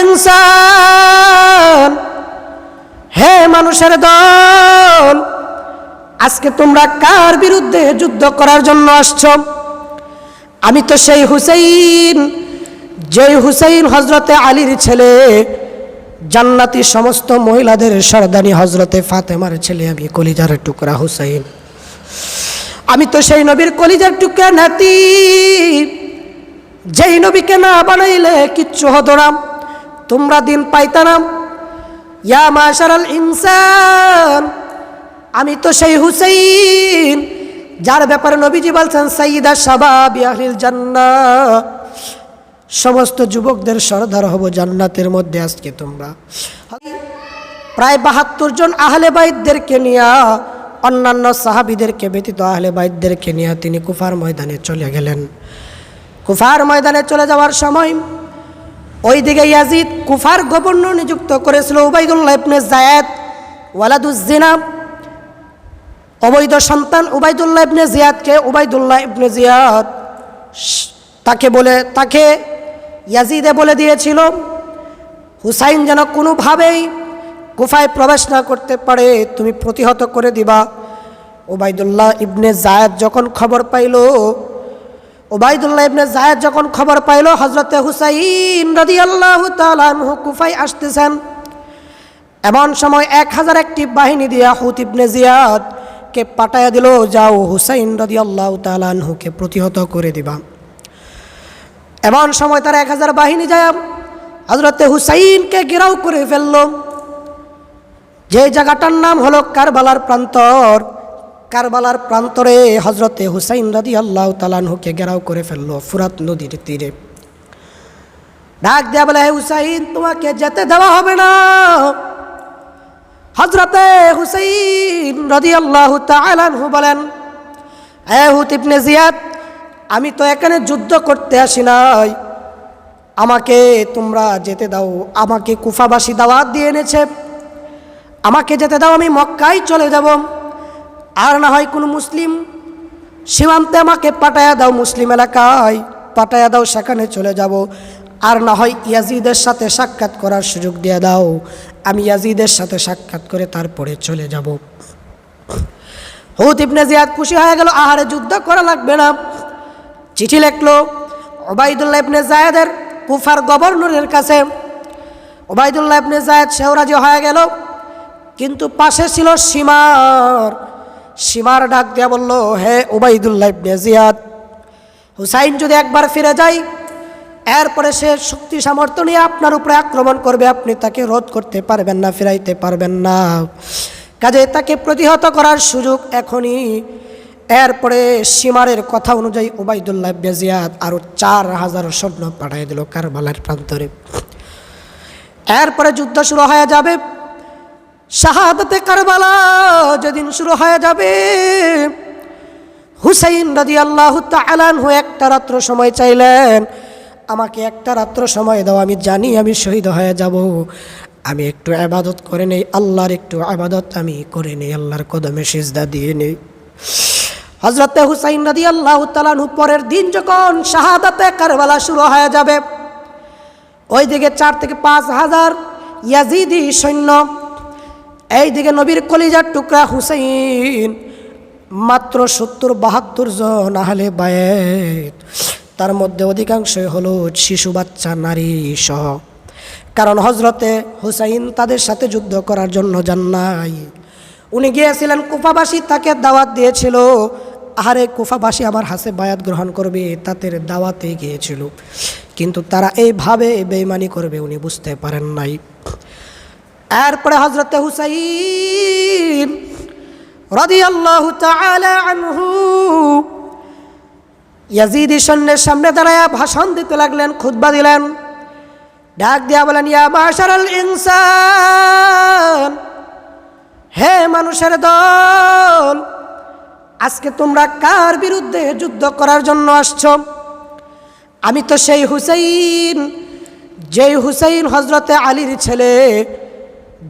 ইনসান, হে মানুষের দল, আজকে তোমরা কার বিরুদ্ধে যুদ্ধ করার জন্য আসছ? আমি তো সেই হুসেইন, যেই হুসেইন হজরতে আলীর ছেলে, জান্নাতি সমস্ত মহিলাদের সরদানি হজরতে ফাতেমার ছেলে, আমি কলিজার টুকরা হুসেইন। আমি তো সেই নবীর কলিজার টুকরা নাতি। যেই নবীকে না বানাইলে কিচ্ছু হতো না। তোমরা দিন পাইতানাম ইয়া মাশারাল ইনসান, আমি তো সেই হুসেইন, যার ব্যাপারে নবীজি বলছেন সাইদা শাবাব ইয়াহলিল জান্নাহ। সমস্ত যুবকদের সরদার হব জান্নাতের মধ্যে আজকে তোমরা। প্রায় বাহাত্তর জন আহলে বাইদদেরকে নিয়ে, অন্যান্য সাহাবিদেরকে ব্যতীত আহলে বাইদদেরকে নিয়ে তিনি কুফার ময়দানে চলে গেলেন। কুফার ময়দানে চলে যাওয়ার সময় ওইদিকে ইয়াজিদ কুফার গভর্নর নিযুক্ত করেছিল উবাইদুল্লাহ ইবনে জায়েদ ওয়ালাদুজ্জিনা। অবৈধ সন্তান উবাইদুল্লাহ ইবনে জিয়াদকে উবাইদুল্লাহ ইবনে জিয়াদ তাকে বলে, তাকে ইয়াজিদে বলে দিয়েছিল, হুসাইন যেন কোনোভাবেই গুফায় প্রবেশ না করতে পারে, তুমি প্রতিহত করে দিবা। ওবায়দুল্লাহ ইবনে জায়দ যখন খবর পাইল ওবায়দুল্লাহ ইবনে জায়দ যখন খবর পাইল হজরতে হুসাইন রাদি আল্লাহ তালু কুফাই আসতেছেন। এমন সময় এক হাজার একটি বাহিনী দিয়া হুত ইবনে জিয়াদ কে পাঠাইয়া দিল, যাও হুসাইন রাদি আল্লাহ তালানহুকে প্রতিহত করে দিবা। এমন সময় তার এক হাজার বাহিনী যায় হজরতে হুসাইনকে গিরাও করে ফেলল। যে জায়গাটার নাম হলো কারবালার প্রান্তর কারবালার প্রান্তরে হজরতে হুসাইন রাদি আল্লাহ তালানহুকে গেরাও করে ফেলল ফুরাত নদীর তীরে। ডাক দেয়া বলে, "হে হুসাইন, তোমাকে যেতে দেওয়া হবে না। হজরতে হুসাইন রাদি আল্লাহ তালানহু বলেন, এ জিয়াদ, আমি তো এখানে যুদ্ধ করতে আসি নাই। আমাকে তোমরা যেতে দাও। আমাকে কুফাবাসী দাওয়াত দিয়ে এনেছে। আমাকে যেতে দাও, আমি মক্কায় চলে যাব। আর না হয় কোনো মুসলিম সীমান্তে আমাকে পাঠায়া দাও মুসলিম এলাকায়, পাঠায়া দাও, সেখানে চলে যাব। আর না হয় ইয়াজিদের সাথে সাক্ষাৎ করার সুযোগ দিয়ে দাও। আমি ইয়াজিদের সাথে সাক্ষাৎ করে তারপরে চলে যাব। হুত ইবনে জিয়াদ খুশি হয়ে গেল, আহারে যুদ্ধ করা লাগবে না। চিঠি লিখলো, ওবায়দুল্লাহ ইবনে জায়েদের কুফার গভর্নরের কাছে। ওবায়দুল্লাহ ইবনে জায়েদ সেও রাজি হয়ে গেল, কিন্তু পাশে ছিল সীমার সীমার ডাক দিয়া বলল, হে ওবায়দুল্লাহ ইবনে জিয়াদ, হুসাইন যদি একবার ফিরে যায়, এরপরে সে শক্তি সামর্থ্য নিয়ে আপনার উপরে আক্রমণ করবে, আপনি তাকে রোধ করতে পারবেন না, ফিরাইতে পারবেন না। কাজে তাকে প্রতিহত করার সুযোগ এখনই। এরপরে সীমারের কথা অনুযায়ী ওবায়দুল্লাহ ইবনে জিয়াদ আরও চার হাজার সৈন্য পাঠিয়ে দিল কারবালার প্রান্তরে। এরপরে যুদ্ধ শুরু হয়ে যাবে। শাহাদতে কারবালা যেদিন শুরু হয়ে যাবে। হুসাইন রাজি আল্লাহ তালানহু একটা রাত্র সময় চাইলেন, আমাকে একটা রাত্র সময় দাও, আমি জানি আমি শহীদ হয়ে যাব। আমি একটু আবাদত করে নেই, আল্লাহর একটু আবাদত আমি করে নেই, আল্লাহর কদমে সিজদা দিয়ে নেই। হজরতে হুসাইন রাজি আল্লাহ তালানহু পরের দিন যখন শাহাদাতে কারবালা শুরু হয়ে যাবে, ওইদিকে চার থেকে পাঁচ হাজার ইয়াজিদি সৈন্য এইদিকে নবীর কলিজার টুকরা হুসাইন মাত্র সত্তর বাহাত্তর জন আহলে বায়েত তার মধ্যে অধিকাংশই হলো শিশু, বাচ্চা, নারী সহ। কারণ হজরতে হুসাইন তাদের সাথে যুদ্ধ করার জন্য যান নাই। উনি গিয়েছিলেন কুফাবাসী, তাকে দাওয়াত দিয়েছিল, আহারে, কুফাবাসী আমার হাসে বায়াত গ্রহণ করবে, তাদের দাওয়াতে গিয়েছিল। কিন্তু তারা এইভাবে বেইমানি করবে উনি বুঝতে পারেন নাই। এরপরে হজরতে হুসাইন রদি আল্লাহ আনহু ইয়াজিদি সৈন্যের সামনে দাঁড়ায় ভাষণ দিতে লাগলেন, খুতবা দিলেন। ডাক দিয়া বলেন, ইয়া মাশারাল ইনসান, হে মানুষের দল, আজকে তোমরা কার বিরুদ্ধে যুদ্ধ করার জন্য আসছ? আমি তো সেই হুসাইন, যেই হুসাইন হজরতে আলীর ছেলে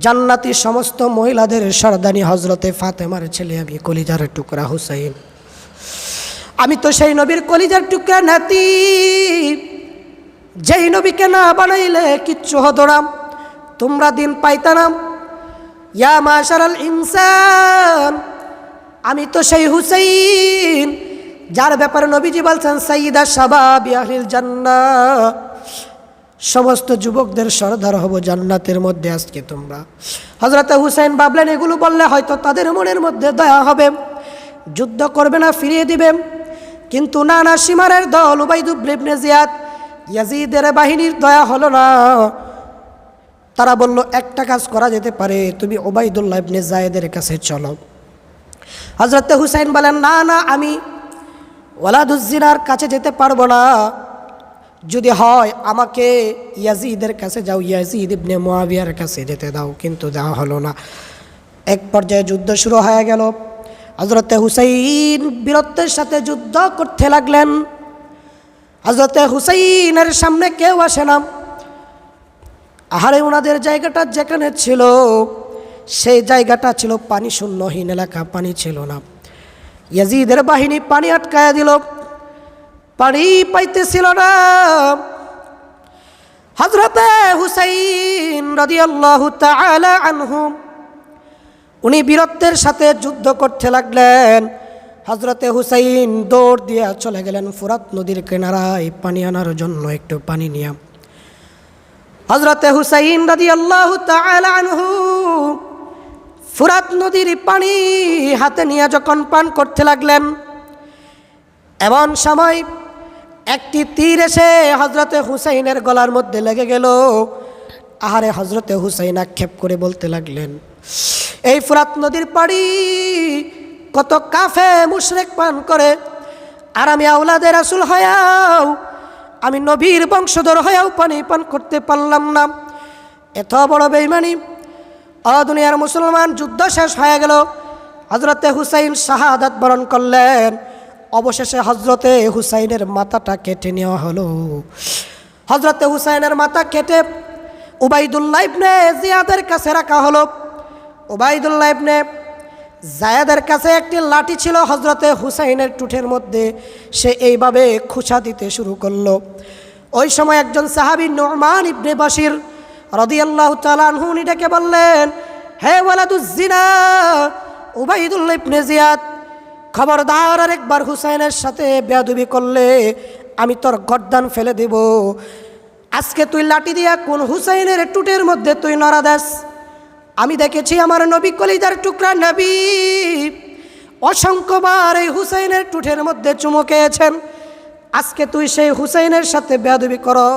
জান্নাতি সমস্ত মহিলাদের সরদানি হজরতে ফাতেমার ছেলে আমি কলিজার টুকরা হুসাইন। আমি তো সেই নবীর কলিজার টুকরা নাতি। যেই নবীকে না বানাইলে কিচ্ছু হতো তোমরা দিন পাইতানাম ইয়া মাশারাল ইনসান। আমি তো সেই হুসাইন, যার ব্যাপারে নবীজি বলছেন সাইদা শাবাব আহলিল জান্নাহ। সমস্ত যুবকদের সরদার হব জান্নাতের মধ্যে আজকে তোমরা। হজরত হুসাইন ভাবলেন, এগুলো বললে হয়তো তাদের মনের মধ্যে দয়া হবে। যুদ্ধ করবে না, ফিরিয়ে দিবে। কিন্তু না না সীমারের দল উবাইদুবনে জিয়াদ, ইয়াজিদের বাহিনীর দয়া হলো না। তারা বলল, একটা কাজ করা যেতে পারে, তুমি ওবাইদুল্লাহ ইবনে জায়েদের কাছে চলো। হজরত হুসাইন বলেন, না না, আমি ওয়ালাদুজ্জিনার কাছে যেতে পারব না। যদি হয়, আমাকে ইয়াজিদের কাছে যাও, ইয়াজিদ ইবনে মুয়াবিয়ার কাছে যেতে দাও, কিন্তু দেওয়া হলো না। এক পর্যায়ে যুদ্ধ শুরু হয়ে গেল। হজরতে হুসাইন বীরত্বের সাথে যুদ্ধ করতে লাগলেন। হজরতে হুসাইনের সামনে কেউ আসে না। আহারে ওনাদের জায়গাটা যেখানে ছিল, সেই জায়গাটা ছিল পানি শূন্যহীন এলাকা, পানি ছিল না। ইয়াজিদের বাহিনী পানি আটকায়া দিল। পানি পাইতেছিল না। হজরতে হুসাইন রাদিয়াল্লাহু তাআলা আনহু, উনি বীরত্বের সাথে যুদ্ধ করতে লাগলেন। হজরতে হুসাইন দৌড় দিয়ে চলে গেলেন ফুরাত নদীর কিনারায় পানি আনার জন্য একটু পানি নিয়ে। হজরতে হুসাইন রাদি আল্লাহ আনহু ফুরাত নদীর পানি হাতে নিয়ে যখন পান করতে লাগলেন, এমন সময় একটি তীর এসে হজরতে হুসাইনের গলার মধ্যে লেগে গেল। আহারে হজরতে হুসাইন আক্ষেপ করে বলতে লাগলেন, এই ফুরাত নদীর পাড়ি কত কাফে মুশরেক পান করে, আর আমি আউলাদের আসুল হয়াও, আমি নবীর বংশধর হয়েও পানি পান করতে পারলাম না। এত বড় বেইমানি। দুনিয়ার মুসলমান যুদ্ধ শেষ হয়ে গেল। হজরতে হুসাইন শাহাদাত বরণ করলেন। অবশেষে হজরতে হুসাইনের মাথাটা কেটে নেওয়া হলো। হজরতে হুসাইনের মাথা কেটে উবাইদুল্লাহ ইবনে জিয়াদের কাছে রাখা হলো। উবাইদুল্লাহ ইবনে জায়াদের কাছে একটি লাঠি ছিল হজরতে হুসাইনের টুঠের মধ্যে। সে এইভাবে খুশা দিতে শুরু করল। ওই সময় একজন সাহাবি নোমান ইবনে বাসির রদিয়াল্লাহ তালানহু ডেকে বললেন, হে ওয়ালাদুজ্জিনা উবাইদুল্লাহ ইবনে জিয়াদ খবরদার আরেকবার হুসাইনের সাথে বেয়াদুবি করলে আমি তোর গর্দান ফেলে দেব। আজকে তুই লাঠি দিয়া কোন হুসাইনের টুটের মধ্যে তুই নড়া দেস? আমি দেখেছি আমার নবী কলিজার টুকরা নবী। অসংখ্যবার এই হুসাইনের টুঠের মধ্যে চুমুকেছেন আজকে তুই সেই হুসাইনের সাথে বেয়াদবি কর।